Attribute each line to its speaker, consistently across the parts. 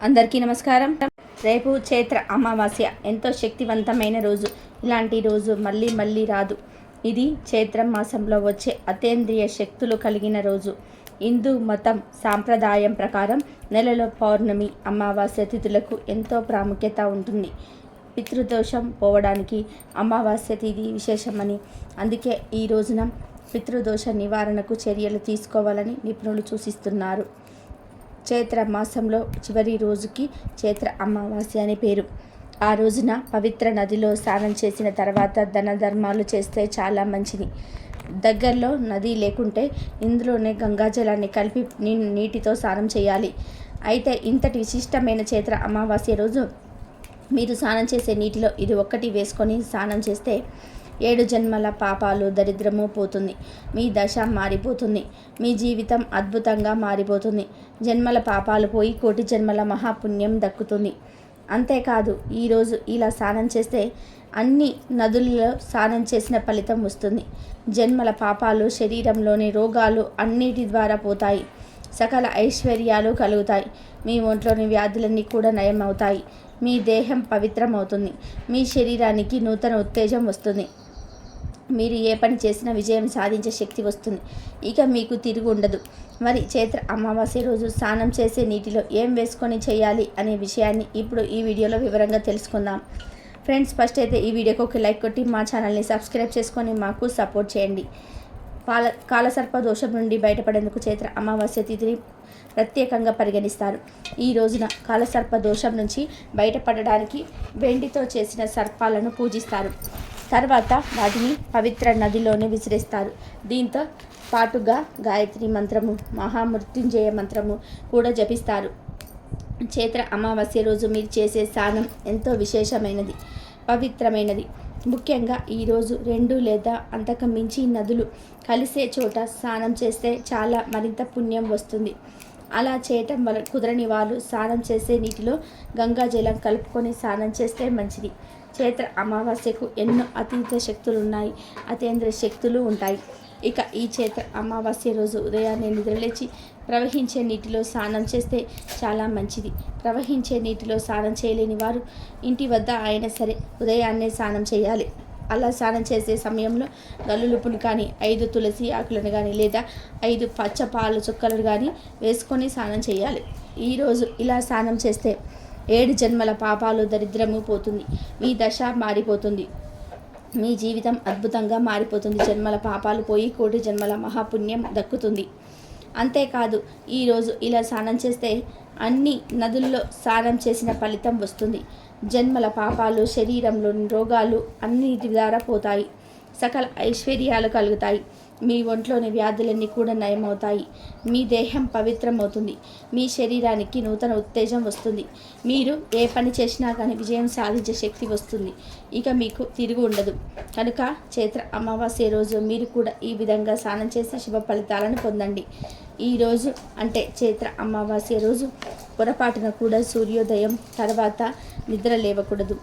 Speaker 1: అందరికీ నమస్కారం. రేపు చైత్ర అమావాస్య. ఎంతో శక్తివంతమైన రోజు. ఇలాంటి రోజు మళ్ళీ మళ్ళీ రాదు. ఇది చైత్ర మాసంలో వచ్చే అతేంద్రియ శక్తులు కలిగిన రోజు. హిందూ మతం సాంప్రదాయం ప్రకారం నెలలో పౌర్ణమి అమావాస్య తిథులకు ఎంతో ప్రాముఖ్యత ఉంటుంది. పితృదోషం పోవడానికి అమావాస్య తిథి విశేషమని. అందుకే ఈ రోజున పితృదోష నివారణకు చర్యలు తీసుకోవాలని నిపుణులు సూచిస్తున్నారు. చైత్ర మాసంలో చివరి రోజుకి చైత్ర అమావాస్య అని పేరు. ఆ రోజున పవిత్ర నదిలో స్నానం చేసిన తర్వాత ధన ధర్మాలు చేస్తే చాలా మంచిది. దగ్గరలో నది లేకుంటే ఇందులోనే గంగాజలాన్ని కలిపి నీ నీటితో స్నానం చేయాలి. అయితే ఇంతటి విశిష్టమైన చైత్ర అమావాస్య రోజు మీరు స్నానం చేసే నీటిలో ఇది ఒక్కటి వేసుకొని స్నానం చేస్తే ఏడు జన్మల పాపాలు దరిద్రము పోతుంది. మీ దశ మారిపోతుంది. మీ జీవితం అద్భుతంగా మారిపోతుంది. జన్మల పాపాలు పోయి కోటి జన్మల మహాపుణ్యం దక్కుతుంది. అంతేకాదు ఈరోజు ఇలా స్నానం చేస్తే అన్ని నదులలో స్నానం చేసిన ఫలితం వస్తుంది. జన్మల పాపాలు శరీరంలోని రోగాలు అన్నిటి ద్వారా పోతాయి. సకల ఐశ్వర్యాలు కలుగుతాయి. మీ ఒంట్లోని వ్యాధులన్నీ కూడా నయం అవుతాయి మీ దేహం పవిత్రమవుతుంది. మీ శరీరానికి నూతన ఉత్తేజం వస్తుంది. మీరు ఏ పని చేసినా విజయం సాధించే శక్తి వస్తుంది. ఇక మీకు తిరిగి ఉండదు. మరి చైత్ర అమావాస్య రోజు స్నానం చేసే నీటిలో ఏం వేసుకొని చేయాలి అనే విషయాన్ని ఇప్పుడు ఈ వీడియోలో వివరంగా తెలుసుకుందాం. ఫ్రెండ్స్ ఫస్ట్ అయితే ఈ వీడియోకి ఒక లైక్ కొట్టి మా ఛానల్ని సబ్స్క్రైబ్ చేసుకొని మాకు సపోర్ట్ చేయండి. పాల కాలసర్ప దోషం నుండి బయటపడేందుకు చైత్ర అమావాస్య తిథిని ప్రత్యేకంగా పరిగణిస్తారు. ఈ రోజున కాలసర్ప దోషం నుంచి బయటపడడానికి వెండితో చేసిన సర్పాలను పూజిస్తారు. తర్వాత వాటిని పవిత్ర నదిలోనే విసిరేస్తారు. దీంతో పాటుగా గాయత్రి మంత్రము మహామృత్యుంజయ మంత్రము కూడా జపిస్తారు. చైత్ర అమావాస్య రోజు మీరు చేసే స్నానం ఎంతో విశేషమైనది పవిత్రమైనది. ముఖ్యంగా ఈరోజు రెండు లేదా అంతకు మించి నదులు కలిసే చోట స్నానం చేస్తే చాలా మరింత పుణ్యం వస్తుంది. అలా చేయటం వల్ల కుదరని వాళ్ళు స్నానం చేసే నీటిలో గంగా జలం కలుపుకొని స్నానం చేస్తే మంచిది. చైత్ర అమావాస్యకు ఎన్నో అతీంద్ర శక్తులు ఉన్నాయి అతీంద్ర శక్తులు ఉంటాయి. ఇక ఈ చైత్ర అమావాస్య రోజు ఉదయాన్నే నిద్రలేచి ప్రవహించే నీటిలో స్నానం చేస్తే చాలా మంచిది. ప్రవహించే నీటిలో స్నానం చేయలేని వారు ఇంటి వద్ద అయినా సరే ఉదయాన్నే స్నానం చేయాలి. అలా స్నానం చేసే సమయంలో గల్లులుపును కానీ ఐదు తులసి ఆకులను కానీ లేదా ఐదు పచ్చ పాలు చుక్కలను కానీ వేసుకొని స్నానం చేయాలి. ఈరోజు ఇలా స్నానం చేస్తే ఏడు జన్మల పాపాలు దరిద్రము పోతుంది. మీ దశ మారిపోతుంది. మీ జీవితం అద్భుతంగా మారిపోతుంది. జన్మల పాపాలు పోయి కోటి జన్మల మహాపుణ్యం దక్కుతుంది. అంతేకాదు ఈరోజు ఇలా స్నానం చేస్తే అన్ని నదుల్లో స్నానం చేసిన ఫలితం వస్తుంది. జన్మల పాపాలు శరీరంలోని రోగాలు అన్నిటి ద్వారా పోతాయి. సకల ఐశ్వర్యాలు కలుగుతాయి. మీ ఒంట్లోని వ్యాధులన్నీ కూడా నయమవుతాయి. మీ దేహం పవిత్రమవుతుంది. మీ శరీరానికి నూతన ఉత్తేజం వస్తుంది. మీరు ఏ పని చేసినా కానీ విజయం సాధించే శక్తి వస్తుంది. ఇక మీకు తిరిగి ఉండదు. కనుక చైత్ర అమావాస్య రోజు మీరు కూడా ఈ విధంగా స్నానం చేసి శుభ ఫలితాలను పొందండి. ఈరోజు అంటే చైత్ర అమావాస్య రోజు పొరపాటున కూడా సూర్యోదయం తర్వాత నిద్ర లేవకూడదు.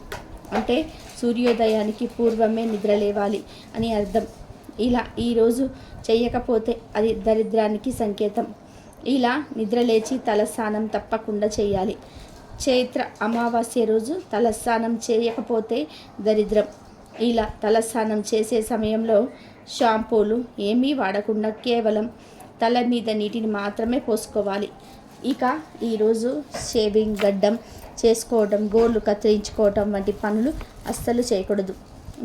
Speaker 1: అంటే సూర్యోదయానికి పూర్వమే నిద్ర లేవాలి అని అర్థం. ఇలా ఈరోజు చేయకపోతే అది దరిద్రానికి సంకేతం. ఇలా నిద్ర లేచి తలస్నానం తప్పకుండా చేయాలి. చైత్ర అమావాస్య రోజు తలస్నానం చేయకపోతే దరిద్రం. ఇలా తలస్నానం చేసే సమయంలో షాంపూలు ఏమీ వాడకుండా కేవలం తల మీద నీటిని మాత్రమే పోసుకోవాలి. ఇక ఈరోజు షేవింగ్ గడ్డం చేసుకోవడం గోళ్ళు కత్తిరించుకోవడం వంటి పనులు అస్సలు చేయకూడదు.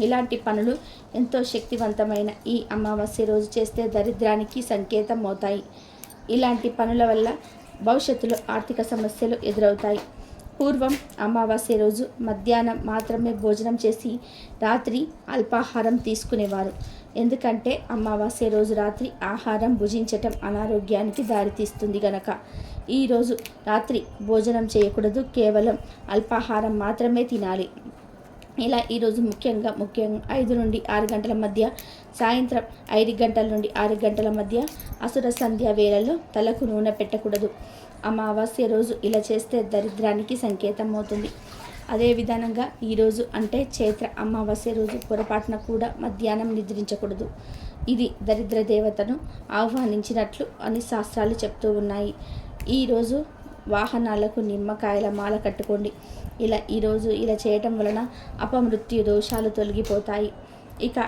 Speaker 1: ఇలాంటి పనులు ఎంతో శక్తివంతమైన ఈ అమావాస్య రోజు చేస్తే దరిద్రానికి సంకేతం అవుతాయి. ఇలాంటి పనుల వల్ల భవిష్యత్తులో ఆర్థిక సమస్యలు ఎదురవుతాయి. పూర్వం అమావాస్య రోజు మధ్యాహ్నం మాత్రమే భోజనం చేసి రాత్రి అల్పాహారం తీసుకునేవారు. ఎందుకంటే అమావాస్య రోజు రాత్రి ఆహారం భుజించటం అనారోగ్యానికి దారితీస్తుంది గనక. ఈరోజు రాత్రి భోజనం చేయకూడదు కేవలం అల్పాహారం మాత్రమే తినాలి. ఇలా ఈరోజు ముఖ్యంగా ముఖ్యంగా ఐదు నుండి ఆరు గంటల మధ్య సాయంత్రం ఐదు గంటల నుండి ఆరు గంటల మధ్య అసుర సంధ్య వేళల్లో తలకు నూనె పెట్టకూడదు. అమావాస్య రోజు ఇలా చేస్తే దరిద్రానికి సంకేతం అవుతుంది అదే విధానంగా ఈరోజు అంటే చైత్ర అమావాస్య రోజు పొరపాటున కూడా మధ్యాహ్నం నిద్రించకూడదు. ఇది దరిద్ర దేవతను ఆహ్వానించినట్లు అని శాస్త్రాలు చెప్తూ ఉన్నాయి. ఈరోజు వాహనాలకు నిమ్మకాయల మాల కట్టుకోండి. ఇలా ఈరోజు ఇలా చేయటం వలన అపమృత్యు దోషాలు తొలగిపోతాయి. ఇక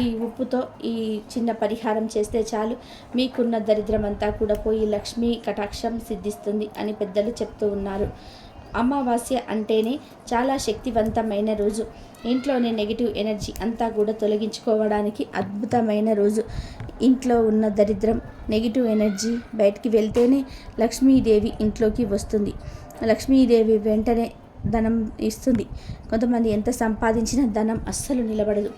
Speaker 1: ఈ ఉప్పుతో ఈ చిన్న పరిహారం చేస్తే చాలు. మీకున్న దరిద్రమంతా కూడా పోయి లక్ష్మీ కటాక్షం సిద్ధిస్తుంది అని పెద్దలు చెప్తూ ఉన్నారు. అమావాస్య అంటేనే చాలా శక్తివంతమైన రోజు. ఇంట్లోని నెగిటివ్ ఎనర్జీ అంతా కూడా తొలగించుకోవడానికి అద్భుతమైన రోజు. ఇంట్లో ఉన్న దరిద్రం నెగిటివ్ ఎనర్జీ బయటికి వెళ్తేనే లక్ష్మీదేవి ఇంట్లోకి వస్తుంది. లక్ష్మీదేవి వెంటనే ధనం ఇస్తుంది. కొంతమంది ఎంత సంపాదించినా ధనం అస్సలు నిలబడదు.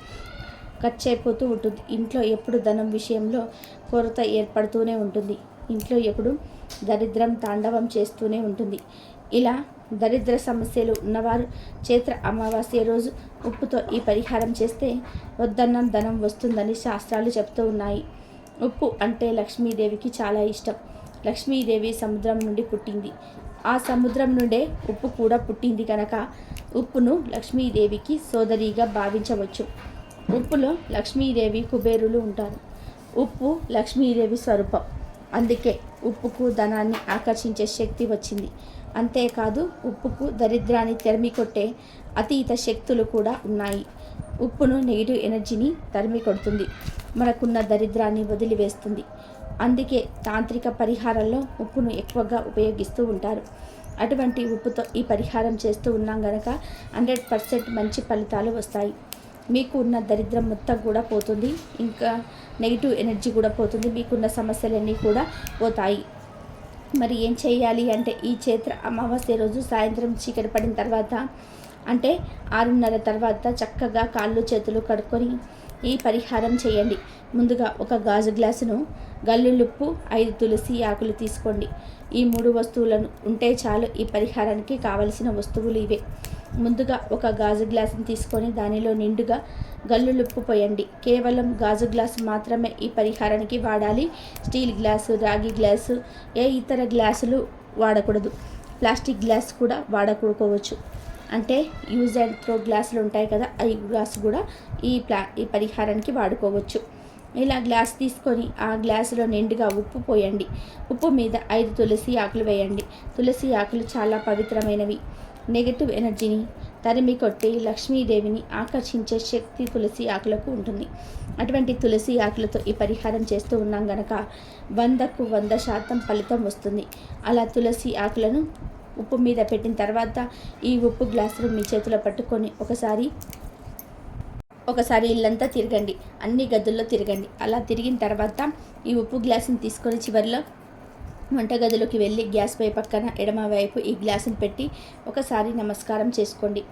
Speaker 1: ఖర్చు అయిపోతూ ఉంటుంది. ఇంట్లో ఎప్పుడు ధనం విషయంలో కొరత ఏర్పడుతూనే ఉంటుంది. ఇంట్లో ఎప్పుడు దరిద్రం తాండవం చేస్తూనే ఉంటుంది. ఇలా దరిద్ర సమస్యలు ఉన్నవారు చైత్ర అమావాస్య రోజు ఉప్పుతో ఈ పరిహారం చేస్తే వద్దన్నం ధనం వస్తుందని శాస్త్రాలు చెప్తూ ఉన్నాయి. ఉప్పు అంటే లక్ష్మీదేవికి చాలా ఇష్టం. లక్ష్మీదేవి సముద్రం నుండి పుట్టింది. ఆ సముద్రం నుండే ఉప్పు కూడా పుట్టింది కనుక ఉప్పును లక్ష్మీదేవికి సోదరిగా భావించవచ్చు. ఉప్పులో లక్ష్మీదేవి కుబేరులు ఉంటారు. ఉప్పు లక్ష్మీదేవి స్వరూపం. అందుకే ఉప్పుకు ధనాన్ని ఆకర్షించే శక్తి వచ్చింది. అంతేకాదు ఉప్పుకు దరిద్రాన్ని తరిమికొట్టే అతీత శక్తులు కూడా ఉన్నాయి. ఉప్పును నెగిటివ్ ఎనర్జీని తరిమి కొడుతుంది మనకున్న దరిద్రాన్ని వదిలివేస్తుంది. అందుకే తాంత్రిక పరిహారాల్లో ఉప్పును ఎక్కువగా ఉపయోగిస్తూ ఉంటారు. అటువంటి ఉప్పుతో ఈ పరిహారం చేస్తూ ఉన్నాం గనక హండ్రెడ్ పర్సెంట్ మంచి ఫలితాలు వస్తాయి. మీకు ఉన్న దరిద్రం మొత్తం కూడా పోతుంది. ఇంకా నెగిటివ్ ఎనర్జీ కూడా పోతుంది. మీకున్న సమస్యలన్నీ కూడా పోతాయి. మరి ఏం చేయాలి అంటే ఈ చైత్ర అమావాస్య రోజు సాయంత్రం చీకటి పడిన తర్వాత అంటే ఆరున్నర తర్వాత చక్కగా కాళ్ళు చేతులు కడుక్కొని ఈ పరిహారం చేయండి. ముందుగా ఒక గాజు గ్లాసును గల్లులుప్పు ఐదు తులసి ఆకులు తీసుకోండి. ఈ మూడు వస్తువులను ఉంటే చాలు ఈ పరిహారానికి కావలసిన వస్తువులు ఇవే. ముందుగా ఒక గాజు గ్లాసుని తీసుకొని దానిలో నిండుగా గల్లులుప్పు పోయండి కేవలం గాజు గ్లాసు మాత్రమే ఈ పరిహారానికి వాడాలి. స్టీల్ గ్లాసు రాగి గ్లాసు ఏ ఇతర గ్లాసులు వాడకూడదు. ప్లాస్టిక్ గ్లాస్ కూడా వాడకూడుకోవచ్చు అంటే యూజ్ అండ్ త్రో గ్లాసులు ఉంటాయి కదా ఐ గ్లాస్ కూడా ఈ ప్లా ఈ పరిహారానికి వాడుకోవచ్చు. ఇలా గ్లాస్ తీసుకొని ఆ గ్లాసులో నిండుగా ఉప్పు పోయండి. ఉప్పు మీద ఐదు తులసి ఆకులు వేయండి. తులసి ఆకులు చాలా పవిత్రమైనవి. నెగటివ్ ఎనర్జీని తరిమి కొట్టి లక్ష్మీదేవిని ఆకర్షించే శక్తి తులసి ఆకులకు ఉంటుంది. అటువంటి తులసి ఆకులతో ఈ పరిహారం చేస్తూ ఉన్నాం గనక వందకు వంద శాతం ఫలితం వస్తుంది. అలా తులసి ఆకులను ఉప్పు మీద పెట్టిన తర్వాత ఈ ఉప్పు గ్లాసులు మీ చేతిలో పట్టుకొని ఒకసారి ఒకసారి ఇల్లంతా తిరగండి. అన్ని గదుల్లో తిరగండి. అలా తిరిగిన తర్వాత ఈ ఉప్పు గ్లాసుని తీసుకొని చివరిలో వంటగదిలోకి వెళ్ళి గ్యాస్ పై పక్కన ఎడమ వైపు ఈ గ్లాసును పెట్టి ఒకసారి నమస్కారం చేసుకోండి.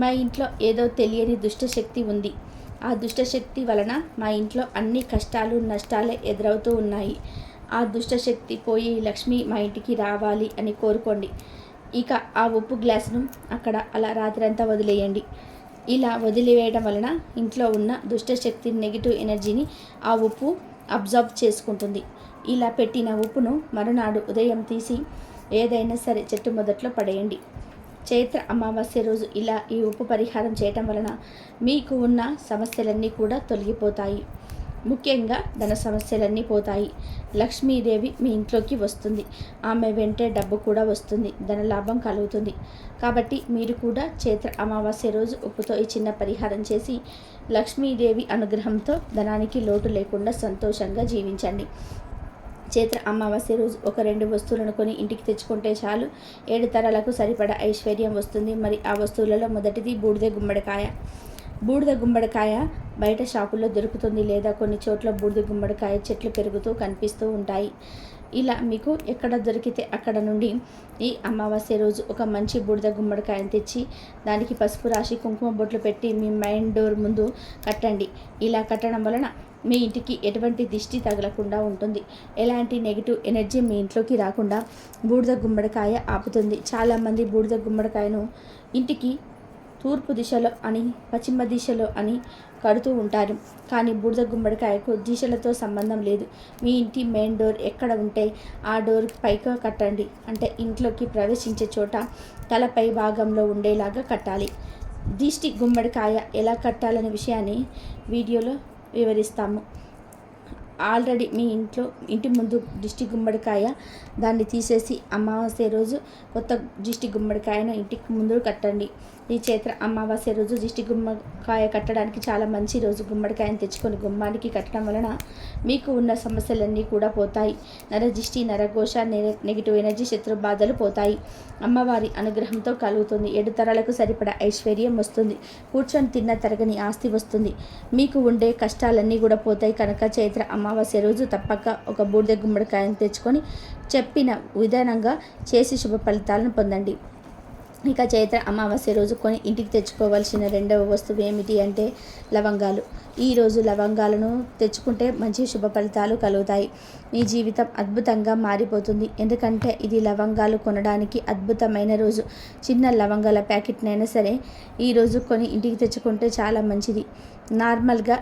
Speaker 1: మా ఇంట్లో ఏదో తెలియని దుష్టశక్తి ఉంది. ఆ దుష్టశక్తి వలన మా ఇంట్లో అన్ని కష్టాలు నష్టాలే ఎదురవుతూ ఉన్నాయి. ఆ దుష్టశక్తి పోయి లక్ష్మి మా ఇంటికి రావాలి అని కోరుకోండి. ఇక ఆ ఉప్పు గ్లాసును అక్కడ అలా రాత్రంతా వదిలేయండి. ఇలా వదిలివేయడం వలన ఇంట్లో ఉన్న దుష్టశక్తి నెగిటివ్ ఎనర్జీని ఆ ఉప్పు అబ్జర్వ్ చేసుకుంటుంది. ఇలా పెట్టిన ఉప్పును మరునాడు ఉదయం తీసి ఏదైనా సరే చెట్టు మొదట్లో పడేయండి. చైత్ర అమావాస్య రోజు ఇలా ఈ ఉప్పు పరిహారం చేయటం వలన మీకు ఉన్న సమస్యలన్నీ కూడా తొలగిపోతాయి. ముఖ్యంగా ధన సమస్యలన్నీ పోతాయి. లక్ష్మీదేవి మీ ఇంట్లోకి వస్తుంది. ఆమె వెంటే డబ్బు కూడా వస్తుంది. ధనలాభం కలుగుతుంది. కాబట్టి మీరు కూడా చైత్ర అమావాస్య రోజు ఉప్పుతో ఈ చిన్న పరిహారం చేసి లక్ష్మీదేవి అనుగ్రహంతో ధనానికి లోటు లేకుండా సంతోషంగా జీవించండి. చైత్ర అమావాస్య రోజు ఒక రెండు వస్తువులను కొని ఇంటికి తెచ్చుకుంటే చాలు. ఏడు తరాలకు సరిపడా ఐశ్వర్యం వస్తుంది. మరి ఆ వస్తువులలో మొదటిది బూడిద గుమ్మడికాయ. బూడిద గుమ్మడికాయ బయట షాపుల్లో దొరుకుతుంది లేదా కొన్ని చోట్ల బూడిద గుమ్మడికాయ చెట్లు పెరుగుతూ కనిపిస్తూ ఉంటాయి. ఇలా మీకు ఎక్కడ దొరికితే అక్కడ నుండి ఈ అమావాస్య రోజు ఒక మంచి బూడిద గుమ్మడికాయను తెచ్చి దానికి పసుపు రాసి కుంకుమ బొట్లు పెట్టి మీ మైండ్ డోర్ ముందు కట్టండి. ఇలా కట్టడం వలన మీ ఇంటికి ఎటువంటి దిష్టి తగలకుండా ఉంటుంది. ఎలాంటి నెగిటివ్ ఎనర్జీ మీ ఇంట్లోకి రాకుండా బూడిద గుమ్మడికాయ ఆపుతుంది. చాలామంది బూడిద గుమ్మడికాయను ఇంటికి తూర్పు దిశలో అని పశ్చిమ దిశలో అని కడుతూ ఉంటారు. కానీ బూడిద గుమ్మడికాయకు దిశలతో సంబంధం లేదు. మీ ఇంటి మెయిన్ డోర్ ఎక్కడ ఉంటే ఆ డోర్ పైగా కట్టండి. అంటే ఇంట్లోకి ప్రవేశించే చోట తలపై భాగంలో ఉండేలాగా కట్టాలి. దిష్టి గుమ్మడికాయ ఎలా కట్టాలనే విషయాన్ని వీడియోలో వివరిస్తాము. ఆల్రెడీ మీ ఇంట్లో ఇంటి ముందు దిష్టి గుమ్మడికాయ దాన్ని తీసేసి అమావాస్య రోజు కొత్త దిష్టి గుమ్మడికాయను ఇంటికి ముందు కట్టండి. ఈ చైత్ర అమావాస్య రోజు దిష్టి గుమ్మడికాయ కట్టడానికి చాలా మంచి రోజు. గుమ్మడికాయను తెచ్చుకొని గుమ్మానికి కట్టడం వలన మీకు ఉన్న సమస్యలన్నీ కూడా పోతాయి. నరదిష్టి నరఘోష నెగిటివ్ ఎనర్జీ శత్రు బాధలు పోతాయి. అమ్మవారి అనుగ్రహంతో కలుగుతుంది. ఏడు తరాలకు సరిపడా ఐశ్వర్యం వస్తుంది. కూర్చొని తిన్న తరగని ఆస్తి వస్తుంది. మీకు ఉండే కష్టాలన్నీ కూడా పోతాయి. కనుక చైత్ర అమావాస్య రోజు తప్పక ఒక బూడిద గుమ్మడికాయను తెచ్చుకొని చెప్పిన విధానంగా చేసి శుభ ఫలితాలను పొందండి. ఇక చైత్ర అమావాస్య రోజు కొని ఇంటికి తెచ్చుకోవాల్సిన రెండవ వస్తువు ఏమిటి అంటే లవంగాలు. ఈరోజు లవంగాలను తెచ్చుకుంటే మంచి శుభ ఫలితాలు కలుగుతాయి. మీ జీవితం అద్భుతంగా మారిపోతుంది. ఎందుకంటే ఇది లవంగాలు కొనడానికి అద్భుతమైన రోజు. చిన్న లవంగాల ప్యాకెట్నైనా సరే ఈరోజు కొని ఇంటికి తెచ్చుకుంటే చాలా మంచిది. నార్మల్గా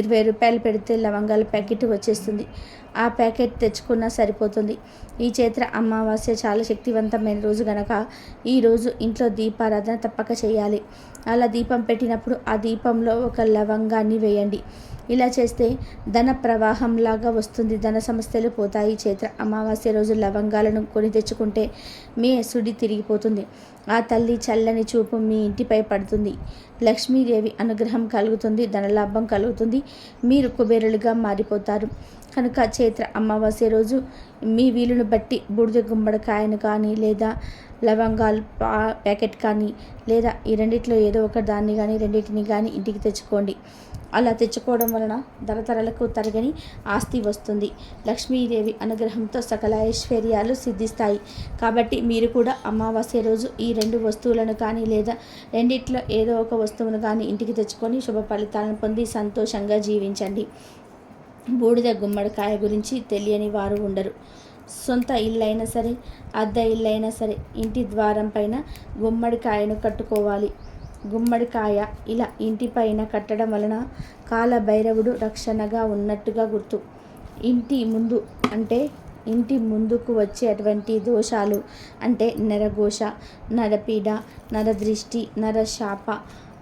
Speaker 1: ఇరవై రూపాయలు పెడితే లవంగాల ప్యాకెట్ వచ్చేస్తుంది. ఆ ప్యాకెట్ తెచ్చుకున్నా సరిపోతుంది. ఈ చైత్ర అమావాస్య చాలా శక్తివంతమైన రోజు గనక ఈరోజు ఇంట్లో దీపారాధన తప్పక చేయాలి. అలా దీపం పెట్టినప్పుడు ఆ దీపంలో ఒక లవంగాన్ని వేయండి. ఇలా చేస్తే ధన ప్రవాహంలాగా వస్తుంది. ధన సమస్యలు పోతాయి. చైత్ర అమావాస్య రోజు లవంగాలను కొని తెచ్చుకుంటే మీ సుడి తిరిగిపోతుంది. ఆ తల్లి చల్లని చూపు మీ ఇంటిపై పడుతుంది. లక్ష్మీదేవి అనుగ్రహం కలుగుతుంది. ధనలాభం కలుగుతుంది. మీరు కుబేరులుగా మారిపోతారు. కనుక చైత్ర అమావాస్య రోజు మీ వీలును బట్టి బూడిద గుమ్మడికాయను కానీ లేదా లవంగాలు పా ప్యాకెట్ కానీ లేదా ఈ రెండిట్లో ఏదో ఒక దాన్ని కానీ రెండింటిని కానీ ఇంటికి తెచ్చుకోండి. అలా తెచ్చుకోవడం వలన తరతరాలకు తరగని ఆస్తి వస్తుంది. లక్ష్మీదేవి అనుగ్రహంతో సకల ఐశ్వర్యాలు సిద్ధిస్తాయి. కాబట్టి మీరు కూడా అమావాస్య రోజు ఈ రెండు వస్తువులను కానీ లేదా రెండిట్లో ఏదో ఒక వస్తువును కానీ ఇంటికి తెచ్చుకొని శుభ ఫలితాలను పొంది సంతోషంగా జీవించండి. బూడిద గుమ్మడికాయ గురించి తెలియని వారు ఉండరు. సొంత ఇల్లైనా సరే అద్దె ఇల్లైనా సరే ఇంటి ద్వారం పైన గుమ్మడికాయను కట్టుకోవాలి. గుమ్మడికాయ ఇలా ఇంటిపైన కట్టడం వలన కాలభైరవుడు రక్షణగా ఉన్నట్టుగా గుర్తు. ఇంటి ముందు అంటే ఇంటి ముందుకు వచ్చేటువంటి దోషాలు అంటే నరఘోష నరపీడ నరదృష్టి నరశాప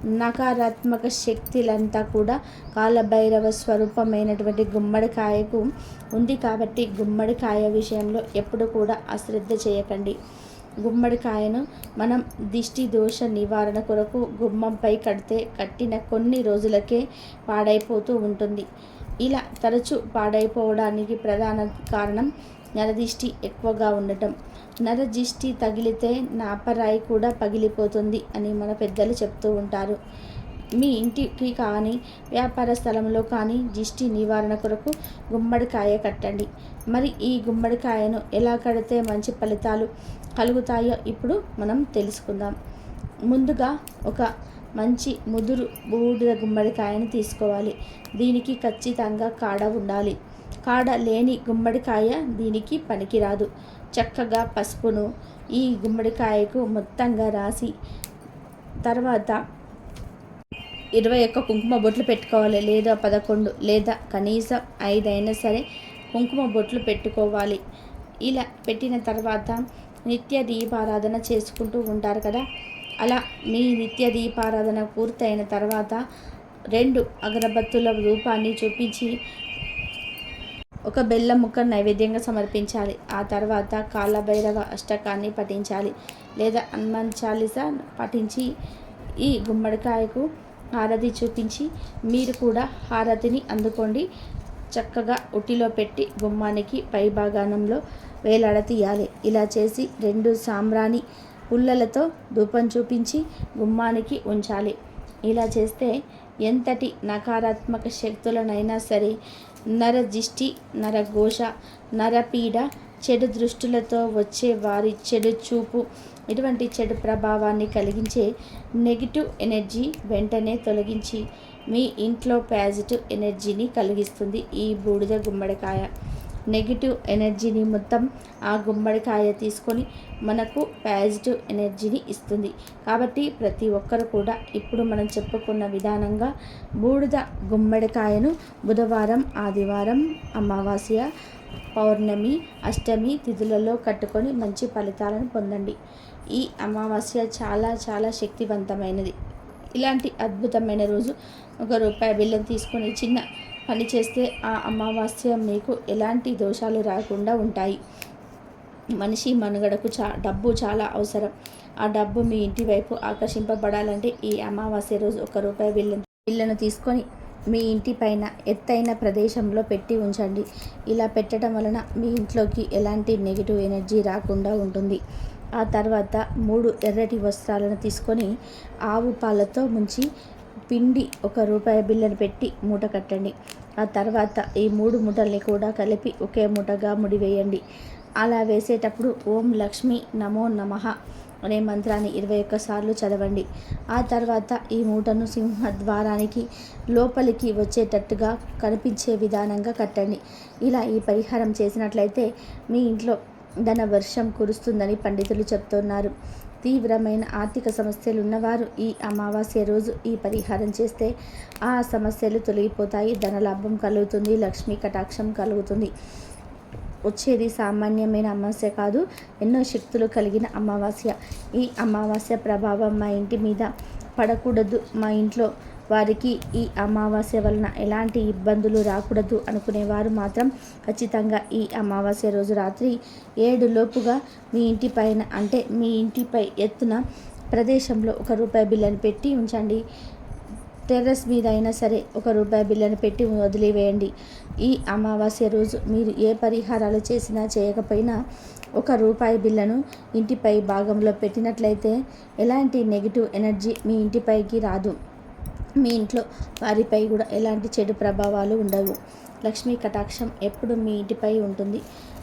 Speaker 1: నకారాత్మక శక్తులంతా కూడా కాలభైరవ స్వరూపమైనటువంటి గుమ్మడికాయకు ఉంది కాబట్టి గుమ్మడికాయ విషయంలో ఎప్పుడు కూడా అశ్రద్ధ చేయకండి. గుమ్మడికాయను మనం దిష్టి దోష నివారణ కొరకు గుమ్మంపై కడితే కట్టిన కొన్ని రోజులకే పాడైపోతూ ఉంటుంది. ఇలా తరచూ పాడైపోవడానికి ప్రధాన కారణం నరదిష్టి ఎక్కువగా ఉండటం. నరజిష్టి తగిలితే నాపరాయి కూడా పగిలిపోతుంది అని మన పెద్దలు చెప్తూ ఉంటారు. మీ ఇంటికి కానీ వ్యాపార స్థలంలో కానీ దిష్టి నివారణ కొరకు గుమ్మడికాయ కట్టండి. మరి ఈ గుమ్మడికాయను ఎలా కడితే మంచి ఫలితాలు కలుగుతాయో ఇప్పుడు మనం తెలుసుకుందాం. ముందుగా ఒక మంచి ముదురు బూడిద గుమ్మడికాయను తీసుకోవాలి. దీనికి ఖచ్చితంగా కాడ ఉండాలి. కాడ లేని గుమ్మడికాయ దీనికి పనికిరాదు. చక్కగా పసుపును ఈ గుమ్మడికాయకు మొత్తంగా రాసి తర్వాత ఇరవై ఒక్క కుంకుమ బొట్లు పెట్టుకోవాలి లేదా పదకొండు లేదా కనీసం ఐదైనా సరే కుంకుమ బొట్లు పెట్టుకోవాలి. ఇలా పెట్టిన తర్వాత నిత్య దీపారాధన చేసుకుంటూ ఉంటారు కదా. అలా మీ నిత్య దీపారాధన పూర్తయిన తర్వాత రెండు అగరబత్తుల రూపాన్ని చూపించి ఒక బెల్లం ముక్క నైవేద్యంగా సమర్పించాలి. ఆ తర్వాత కాలభైరవ అష్టకాన్ని పఠించాలి. లేదా హనుమాన్ చాలీస పఠించి ఈ గుమ్మడికాయకు హారతి చూపించి మీరు కూడా హారతిని అందుకోండి. చక్కగా ఉట్టిలో పెట్టి గుమ్మానికి పై వేలాడ వేలాడతీయాలి. ఇలా చేసి రెండు సాంబ్రాణి పుల్లలతో ధూపం చూపించి గుమ్మానికి ఉంచాలి. ఇలా చేస్తే ఎంతటి నకారాత్మక శక్తులనైనా సరే నరదిష్టి నరఘోష నరపీడ చెడు దృష్టిలతో వచ్చే వారి చెడు చూపు ఇటువంటి చెడు ప్రభావాన్ని కలిగించే నెగిటివ్ ఎనర్జీ వెంటనే తొలగించి మీ ఇంట్లో పాజిటివ్ ఎనర్జీని కలిగిస్తుంది ఈ బూడిద గుమ్మడికాయ. నెగిటివ్ ఎనర్జీని మొత్తం ఆ గుమ్మడికాయ తీసుకొని మనకు పాజిటివ్ ఎనర్జీని ఇస్తుంది. కాబట్టి ప్రతి ఒక్కరు కూడా ఇప్పుడు మనం చెప్పుకున్న విధానంగా బూడిద గుమ్మడికాయను బుధవారం ఆదివారం అమావాస్య పౌర్ణమి అష్టమి తిథులలో కట్టుకొని మంచి ఫలితాలను పొందండి. ఈ అమావాస్య చాలా చాలా శక్తివంతమైనది. ఇలాంటి అద్భుతమైన రోజు ఒక రూపాయి బిల్లం తీసుకొని చిన్న పని చేస్తే ఆ అమావాస్య మీకు ఎలాంటి దోషాలు రాకుండా ఉంటాయి. మనిషి మనుగడకు చా డబ్బు చాలా అవసరం. ఆ డబ్బు మీ ఇంటి వైపు ఆకర్షింపబడాలంటే ఈ అమావాస్య రోజు ఒక రూపాయి బిల్లు బిల్లును తీసుకొని మీ ఇంటి పైన ఎత్తైన ప్రదేశంలో పెట్టి ఉంచండి. ఇలా పెట్టడం వలన మీ ఇంట్లోకి ఎలాంటి నెగిటివ్ ఎనర్జీ రాకుండా ఉంటుంది. ఆ తర్వాత మూడు ఎర్రటి వస్త్రాలను తీసుకొని ఆవు పాలతో ముంచి పిండి ఒక రూపాయి బిల్లను పెట్టి మూట కట్టండి. ఆ తర్వాత ఈ మూడు మూటల్ని కూడా కలిపి ఒకే మూటగా ముడివేయండి అలా వేసేటప్పుడు ఓం లక్ష్మి నమో నమః అనే మంత్రాన్ని ఇరవై ఒక్కసార్లు చదవండి. ఆ తర్వాత ఈ మూటను సింహద్వారానికి లోపలికి వచ్చేటట్టుగా కనిపించే విధానంగా కట్టండి. ఇలా ఈ పరిహారం చేసినట్లయితే మీ ఇంట్లో ధన వర్షం కురుస్తుందని పండితులు చెప్తున్నారు. తీవ్రమైన ఆర్థిక సమస్యలు ఉన్నవారు ఈ అమావాస్య రోజు ఈ పరిహారం చేస్తే ఆ సమస్యలు తొలగిపోతాయి ధనలాభం కలుగుతుంది లక్ష్మీ కటాక్షం కలుగుతుంది. వచ్చేది సామాన్యమైన అమావాస్య కాదు ఎన్నో శక్తులు కలిగిన అమావాస్య. ఈ అమావాస్య ప్రభావం మా ఇంటి మీద పడకూడదు మా ఇంట్లో వారికి ఈ అమావాస్య వలన ఎలాంటి ఇబ్బందులు రాకూడదు అనుకునేవారు మాత్రం ఖచ్చితంగా ఈ అమావాస్య రోజు రాత్రి ఏడు లోపుగా మీ ఇంటి పైన అంటే మీ ఇంటిపై ఎత్తున ప్రదేశంలో ఒక రూపాయి బిల్లని పెట్టి ఉంచండి. టెర్రస్ మీద అయినా సరే ఒక రూపాయి బిల్లను పెట్టి వదిలివేయండి. ఈ అమావాస్య రోజు మీరు ఏ పరిహారాలు చేసినా చేయకపోయినా ఒక రూపాయి బిల్లను ఇంటిపై భాగంలో పెట్టినట్లయితే ఎలాంటి నెగిటివ్ ఎనర్జీ మీ ఇంటిపైకి రాదు. మీ ఇంట్లో వారిపై కూడా ఎలాంటి చెడు ప్రభావాలు ఉండవు. లక్ష్మీ కటాక్షం ఎప్పుడు మీ ఇంటిపై ఉంటుంది.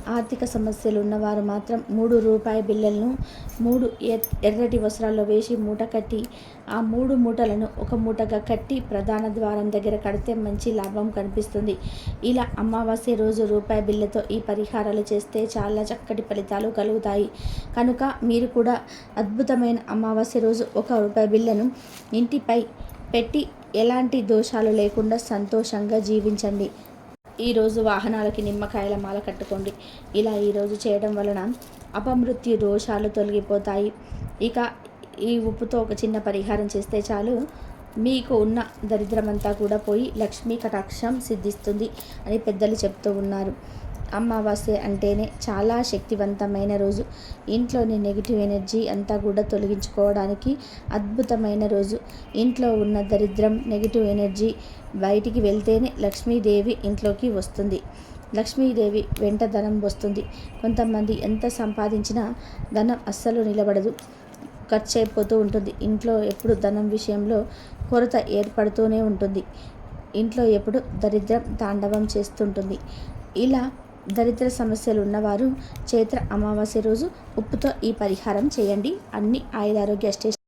Speaker 1: ఆర్థిక సమస్యలు ఉన్నవారు మాత్రం మూడు రూపాయి బిల్లలను మూడు ఎర్రటి వస్త్రాల్లో వేసి మూట కట్టి ఆ మూడు మూటలను ఒక మూటగా కట్టి ప్రధాన ద్వారం దగ్గర కడితే మంచి లాభం కనిపిస్తుంది. ఇలా అమావాస్య రోజు రూపాయి బిల్లతో ఈ పరిహారాలు చేస్తే చాలా చక్కటి ఫలితాలు కలుగుతాయి. కనుక మీరు కూడా అద్భుతమైన అమావాస్య రోజు ఒక రూపాయి బిళ్ళను ఇంటిపై పెట్టి ఎలాంటి దోషాలు లేకుండా సంతోషంగా జీవించండి. ఈరోజు వాహనాలకి నిమ్మకాయల మాల కట్టుకోండి. ఇలా ఈరోజు చేయడం వలన అపమృత్యు దోషాలు తొలగిపోతాయి. ఇక ఈ ఉప్పుతో ఒక చిన్న పరిహారం చేస్తే చాలు. మీకు ఉన్న దరిద్రమంతా కూడా పోయి లక్ష్మీ కటాక్షం సిద్ధిస్తుంది అని పెద్దలు చెప్తూ ఉన్నారు. అమావాస్య అంటేనే చాలా శక్తివంతమైన రోజు. ఇంట్లోని నెగిటివ్ ఎనర్జీ అంతా కూడా తొలగించుకోవడానికి అద్భుతమైన రోజు. ఇంట్లో ఉన్న దరిద్రం నెగిటివ్ ఎనర్జీ బయటికి వెళ్తేనే లక్ష్మీదేవి ఇంట్లోకి వస్తుంది. లక్ష్మీదేవి వెంట ధనం వస్తుంది. కొంతమంది ఎంత సంపాదించినా ధనం అస్సలు నిలబడదు. ఖర్చు అయిపోతూ ఉంటుంది. ఇంట్లో ఎప్పుడు ధనం విషయంలో కొరత ఏర్పడుతూనే ఉంటుంది. ఇంట్లో ఎప్పుడు దరిద్రం తాండవం చేస్తుంటుంది. ఇలా దరిద్ర సమస్యలు ఉన్నవారు చైత్ర అమావాస్య రోజు ఉప్పుతో ఈ పరిహారం చేయండి. అన్ని ఆయుధారోగ్య స్టేషన్